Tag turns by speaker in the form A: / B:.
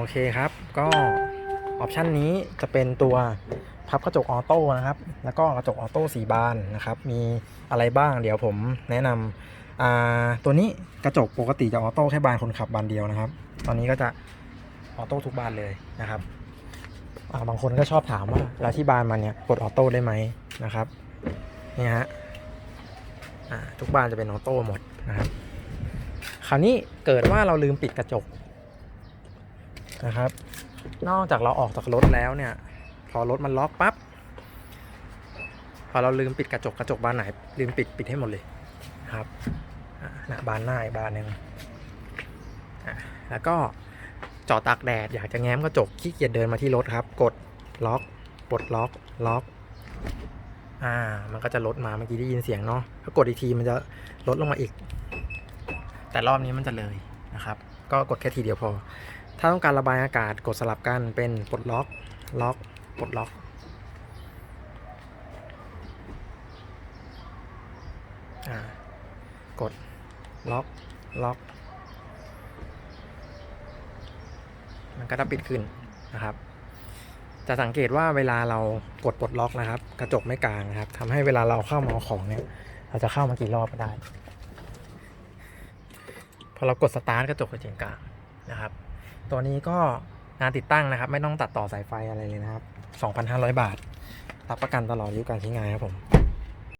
A: โอเคครับ ก็ออปชันนี้จะเป็นตัวพับกระจกออโต้นะครับ แล้วก็กระจกออโต้สีบานนะครับ มีอะไรบ้างเดี๋ยวผมแนะนำอ่าตัวนี้กระจกปกติจะออโต้แค่บานคนขับบานเดียวนะครับ ตอนนี้ก็จะออโต้ทุกบานเลยนะครับอ่าบางคนก็ชอบถามว่าแล้วที่บานมันเนี่ยกดออโต้ได้ไหมนะครับนี่ฮะอ่าทุกบานจะเป็นออโต้หมดนะครับ คราวนี้เกิดว่าเราลืมปิดกระจก นะครับ นอกจากเราออกจากรถแล้วเนี่ย พอรถมันล็อกปั๊บพอเราลืมปิดกระจกกระจกบานไหนลืมปิดปิดให้หมดเลยครับนะบานหน้าอีกบานหนึ่งแล้วก็จอดตากแดดอยากจะแง้มกระจกขี้เกียจเดินมาที่รถครับ กดล็อกปลดล็อกล็อกอ่ามันก็จะลดมาเมื่อกี้ได้ยินเสียงเนาะถ้ากดอีกทีมันจะลดลงมาอีก แต่รอบนี้มันจะเลยนะครับ ก็กดแค่ทีเดียวพอ ถ้าต้องการระบายอากาศกดสลับกันเป็นปลดล็อก ล็อก ปลดล็อกอ่ากด ล็อก ล็อก มันก็จะปิดขึ้นนะครับ จะสังเกตว่าเวลาเรากดปลดล็อกนะครับ กระจกไม่กลางนะครับทำให้เวลาเราเข้ามาเอาของเนี่ย เราจะเข้ามากี่รอบก็ได้ พอเรากดสตาร์ทกระจกกระเจียงกลางนะครับ ตัวนี้ก็งานติดตั้งนะครับ ไม่ต้องตัดต่อสายไฟอะไรเลยนะครับ 2,500 บาท รับประกันตลอดอายุการใช้งานครับผม